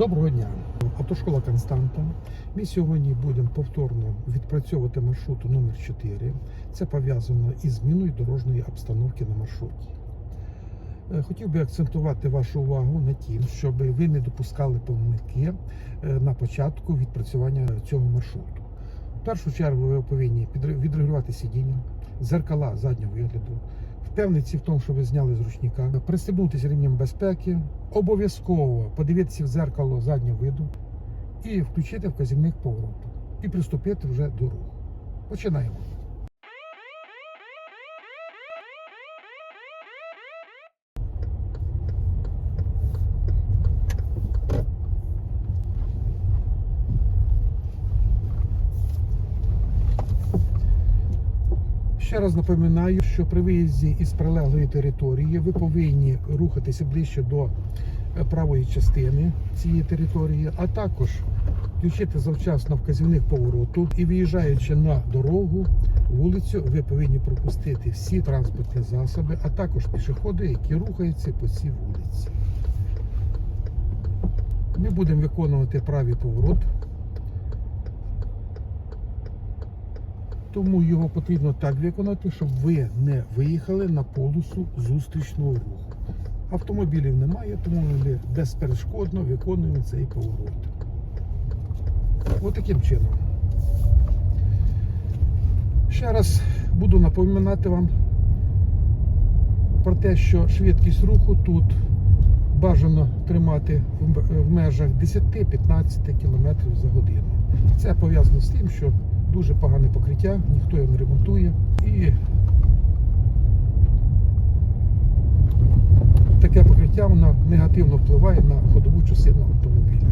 Доброго дня, автошкола Константа. Ми сьогодні будемо повторно відпрацьовувати маршруту номер 4 Це пов'язано із зміною дорожньої обстановки на маршруті. Е, Хотів би акцентувати вашу увагу на тім, щоб ви не допускали помилки е, на початку відпрацювання цього маршруту. В першу чергу ви повинні відрегулювати сидіння, зеркала заднього вигляду, впевнитися в тому, що ви зняли з ручника, пристебнутися рівнем безпеки, обов'язково подивитися в зеркало заднього виду і включити вказівник повороту. І приступити вже до руху. Починаємо. Ще раз напоминаю, що при виїзді із прилеглої території ви повинні рухатися ближче до е, правої частини цієї території, а також включити завчасно вказівник повороту і виїжджаючи на дорогу, вулицю, ви повинні пропустити всі транспортні засоби, а також пішоходи, які рухаються по цій вулиці. Ми будемо виконувати правий поворот. Тому його потрібно так виконати, щоб ви не виїхали на полосу зустрічного руху. Автомобілів немає, тому ми безперешкодно виконуємо цей поворот. Ось таким чином. Ще раз буду напоминати вам про те, що швидкість руху тут бажано тримати в межах 10-15 км за годину. Це пов'язано з тим, що дуже погане покриття, ніхто його не ремонтує. І таке покриття воно негативно впливає на ходову частину автомобіля.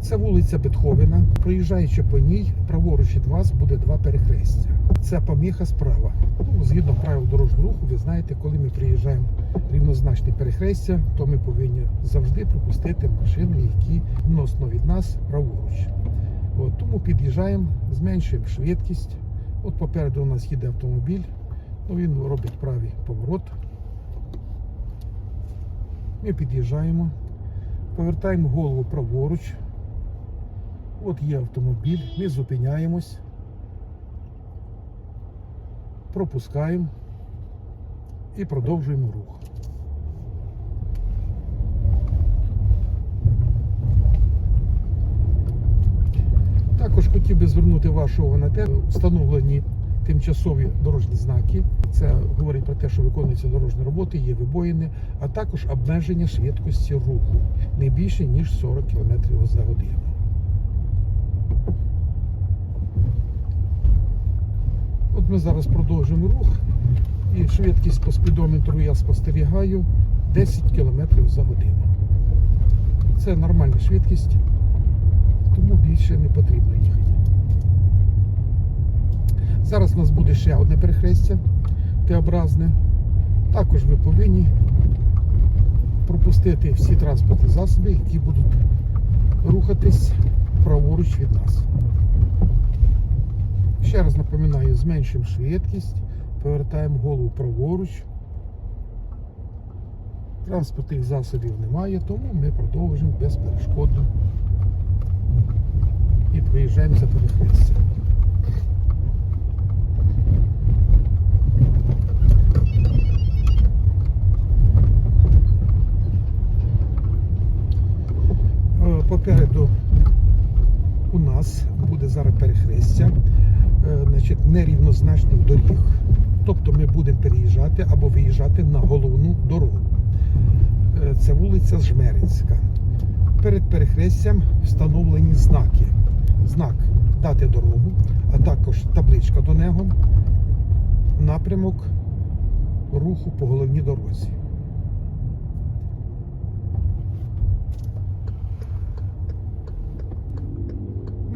Це вулиця Бетховена. Проїжджаючи по ній, праворуч від вас буде два перехрестя. Це поміха справа. Ну, згідно правил дорожнього руху, ви знаєте, коли ми приїжджаємо рівнозначне перехрестя, то ми повинні завжди пропустити машини, які відносно від нас праворуч. От, тому під'їжджаємо, зменшуємо швидкість. От попереду у нас їде автомобіль, ну, він робить правий поворот. Ми під'їжджаємо, повертаємо голову праворуч. От є автомобіль, ми зупиняємось, пропускаємо і продовжуємо рух. Також хотів би звернути вашу увагу на те, встановлені тимчасові дорожні знаки. Це говорить про те, що виконуються дорожні роботи, є вибоїни, а також обмеження швидкості руху не більше ніж 40 км за годину. От ми зараз продовжуємо рух, і швидкість по спідометру я спостерігаю 10 км за годину. Це нормальна швидкість тому більше не потрібно їхати. Зараз у нас буде ще одне перехрестя Т-образне. Також ви повинні пропустити всі транспортні засоби, які будуть рухатись праворуч від нас. Ще раз напоминаю, зменшуємо швидкість, повертаємо голову праворуч. Транспортних засобів немає, тому ми продовжуємо безперешкодно і проїжджаємо за перехрестя. Е, Попереду у нас буде зараз перехрестя е, значить, нерівнозначних доріг. Тобто ми будемо переїжджати або виїжджати на головну дорогу. Е, Це вулиця Жмеринська. Перед перехрестям встановлені знаки. Знак дати дорогу, а також табличка до нього, напрямок руху по головній дорозі.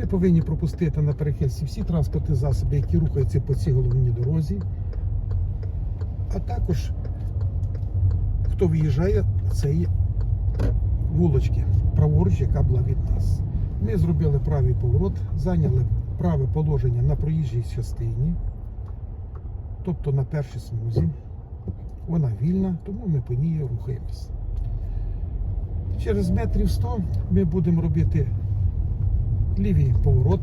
Ми повинні пропустити на перехресті всі транспортні засоби, які рухаються по цій головній дорозі, а також хто виїжджає цієї вулочки, праворуч, яка була від нас. Ми зробили правий поворот, зайняли праве положення на проїжджій частині, тобто на першій смузі. Вона вільна, тому ми по ній рухаємось. Через метрів 100 ми будемо робити лівий поворот.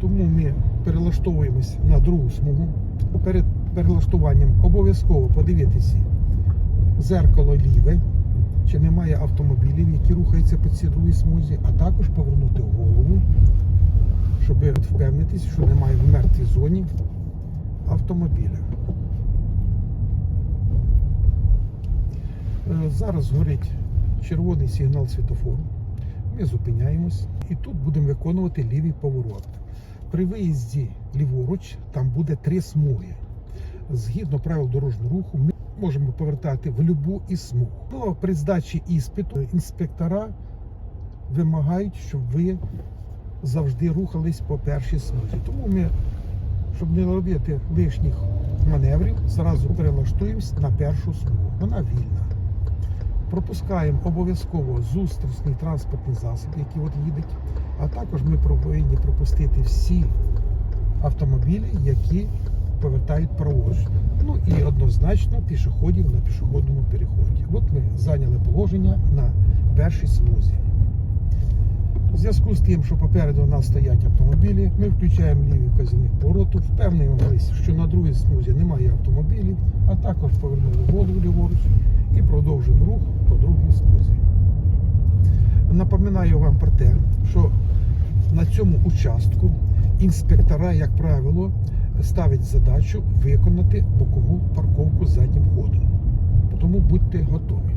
Тому ми перелаштовуємось на другу смугу. Перед перелаштуванням обов'язково подивитися зеркало ліве, чи немає автомобілів, які рухаються по цій другій смузі, а також повернути голову, щоб впевнитися, що немає в мертвій зоні автомобіля. Е, Зараз горить червоний сигнал світофору. Ми зупиняємось і тут будемо виконувати лівий поворот. При виїзді ліворуч там буде три смуги. Згідно правил дорожнього руху, ми можемо повертати в любу із смуг. Ну, при здачі іспиту інспектора вимагають, щоб ви завжди рухались по першій смузі. Тому ми, щоб не робити лишніх маневрів, зразу перелаштуємось на першу смугу. Вона вільна. Пропускаємо обов'язково зустрічний транспортний засіб, який от їдуть, а також ми повинні пропустити всі автомобілі, які повертають праворуч. Ну і однозначно пішоходів на пішохідному переході. От ми зайняли положення на першій смузі. У зв'язку з тим, що попереду у нас стоять автомобілі, ми включаємо лівий вказівник повороту, впевнюємося, що на другій смузі немає автомобілів, а також повернули голову ліворуч і продовжуємо рух. Напоминаю вам про те, що на цьому участку інспектора, як правило, ставить задачу виконати бокову парковку заднім ходом. Тому будьте готові.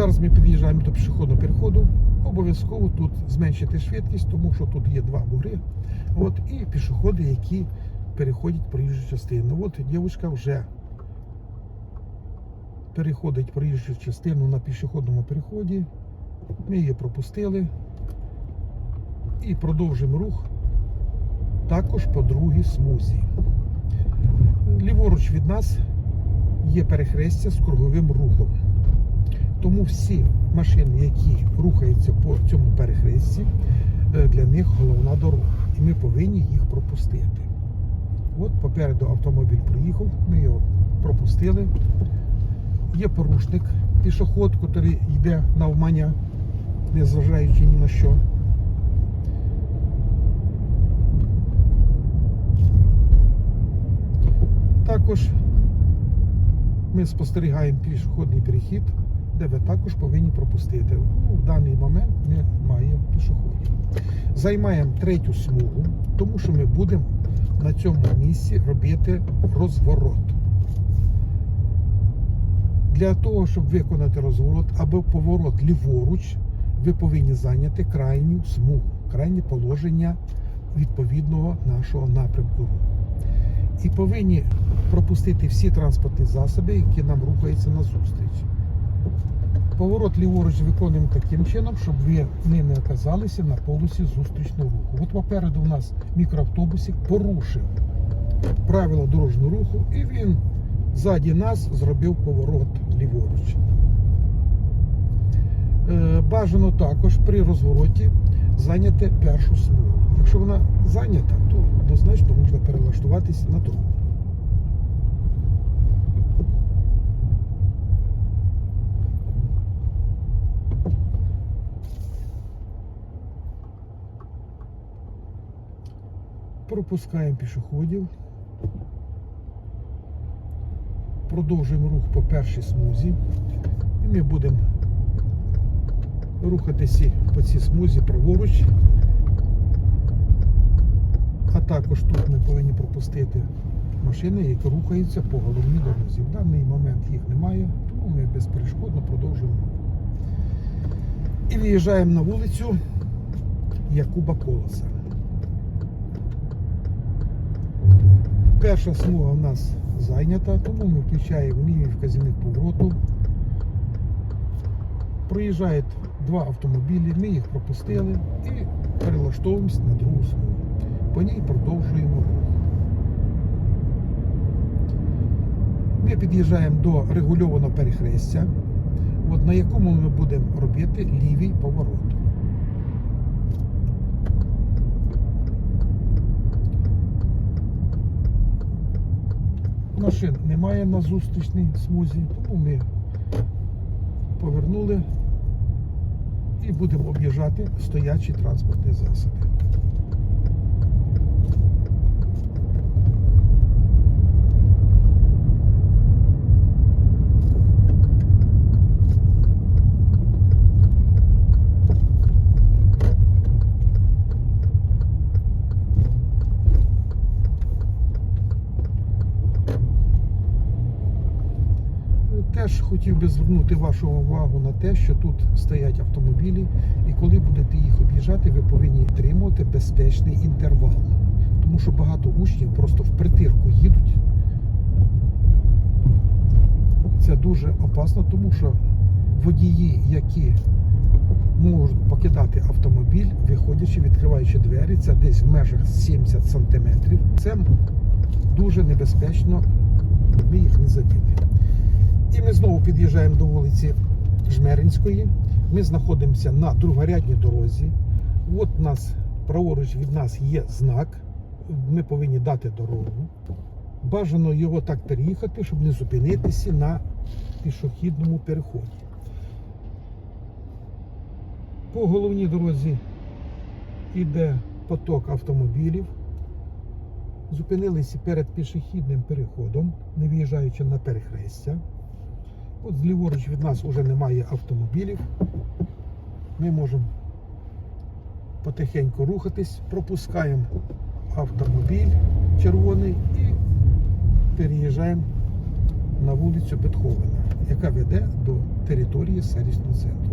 Зараз ми під'їжджаємо до пішохідного переходу. Обов'язково тут зменшити швидкість, тому що тут є два бугри. От, і пішоходи, які переходять проїжджу частину. От дівчинка вже переходить проїжджу частину на пішохідному переході. Ми її пропустили і продовжимо рух також по другій смузі. Ліворуч від нас є перехрестя з круговим рухом. Тому всі машини, які рухаються по цьому перехресті, е, для них головна дорога. І ми повинні їх пропустити. От попереду автомобіль приїхав, ми його пропустили. Є порушник, пішоход, який йде навмання, незважаючи ні на що. Також ми спостерігаємо пішохідний перехід, де ви також повинні пропустити. Ну, в даний момент немає пішоходів. Займаємо третю смугу, тому що ми будемо на цьому місці робити розворот. Для того, щоб виконати розворот або поворот ліворуч, ви повинні зайняти крайню смугу, крайнє положення відповідного нашого напрямку руху. І повинні пропустити всі транспортні засоби, які нам рухаються на зустріч. Поворот ліворуч виконуємо таким чином, щоб ви не, не оказалися на полосі зустрічного руху. От попереду у нас мікроавтобусик порушив правила дорожнього руху, і він ззаді нас зробив поворот ліворуч. Е, Бажано також при розвороті зайняти першу смугу. Якщо вона зайнята, то однозначно можна перелаштуватись на другу. Пропускаємо пішоходів. Продовжуємо рух по першій смузі. І ми будемо рухатися по цій смузі праворуч. А також тут ми повинні пропустити машини, які рухаються по головній дорозі. В даний момент їх немає, тому ми безперешкодно продовжуємо. рух. І виїжджаємо на вулицю Якуба Колоса. Перша смуга у нас зайнята, тому ми включаємо лівий вказівник повороту. Проїжджають два автомобілі, ми їх пропустили і перелаштовуємося на другу смугу. По ній продовжуємо. Ми під'їжджаємо до регульованого перехрестя. от на якому ми будемо робити лівий поворот. Машин немає на зустрічній смузі, тому ми повернули і будемо об'їжджати стоячі транспортні засоби. Хотів би звернути вашу увагу на те, що тут стоять автомобілі, і коли будете їх об'їжджати, ви повинні тримувати безпечний інтервал. Тому що багато учнів просто в притирку їдуть. Це дуже опасно, тому що водії, які можуть покидати автомобіль, виходячи, відкриваючи двері, це десь в межах 70 сантиметрів. Це дуже небезпечно, ми їх не заділи. І ми знову під'їжджаємо до вулиці Жмеринської. Ми знаходимося на другорядній дорозі. От у нас праворуч від нас є знак. Ми повинні дати дорогу. Бажано його так переїхати, щоб не зупинитися на пішохідному переході. По головній дорозі йде поток автомобілів. Зупинилися перед пішохідним переходом, не виїжджаючи на перехрестя. От зліворуч від нас вже немає автомобілів. Ми можемо потихеньку рухатись, пропускаємо автомобіль червоний і переїжджаємо на вулицю Бетховена, яка веде до території сервісного центру.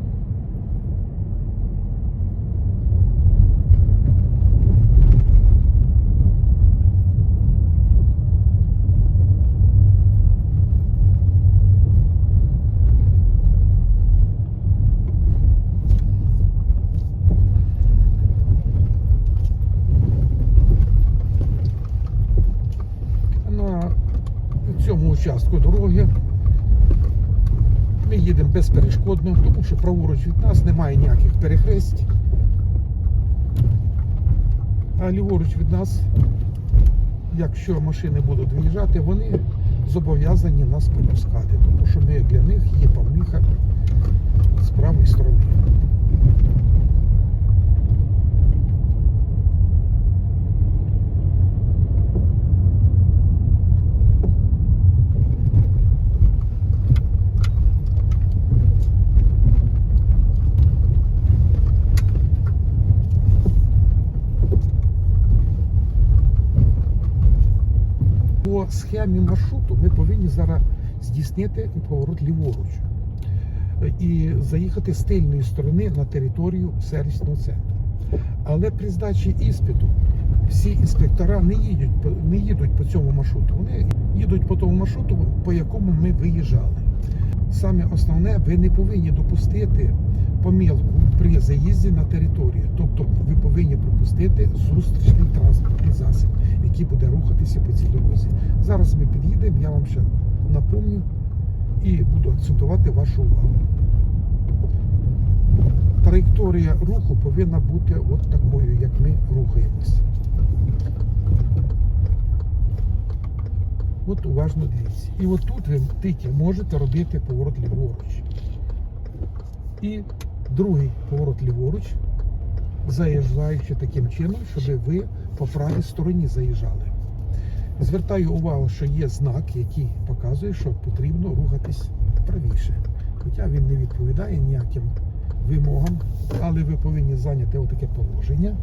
На цьому участку дороги ми їдемо безперешкодно, тому що праворуч від нас немає ніяких перехресть. А ліворуч від нас, якщо машини будуть виїжджати, вони зобов'язані нас пропускати, тому що ми для них є помиха з правої сторони. По схемі маршруту ми повинні зараз здійснити поворот ліворуч і заїхати з тильної сторони на територію сервісного центру. Але при здачі іспиту всі інспектора не їдуть, не їдуть по цьому маршруту. Вони їдуть по тому маршруту, по якому ми виїжджали. Саме основне, ви не повинні допустити помилку при заїзді на територію. Тобто ви повинні пропустити зустрічний транспортний засіб, який буде рухатися по цій дорозі. Зараз ми під'їдемо, я вам ще напомню і буду акцентувати вашу увагу. Траєкторія руху повинна бути от такою, як ми рухаємось. От уважно дивіться. І от тут ви тільки можете робити поворот ліворуч. І другий поворот ліворуч, заїжджаючи таким чином, щоб ви по правій стороні заїжджали. Звертаю увагу, що є знак, який показує, що потрібно рухатись правіше. Хоча він не відповідає ніяким вимогам, але ви повинні зайняти отаке положення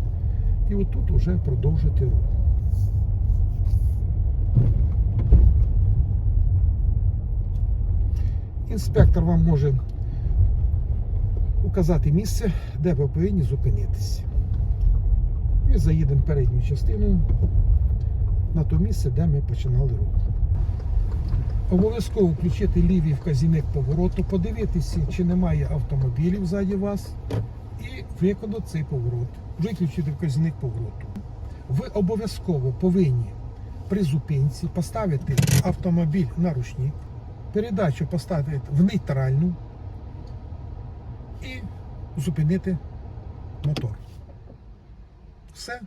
і отут вже продовжити рух. Інспектор вам може указати місце, де ви повинні зупинитися. Ми заїдемо передньою частиною на то місце, де ми починали рух. Обов'язково включити лівий вказівник повороту, подивитися, чи немає автомобілів ззаді вас, і виконати цей поворот. Виключити вказівник повороту. Ви обов'язково повинні при зупинці поставити автомобіль на ручник, передачу поставити в нейтральну зупинити мотор. Все.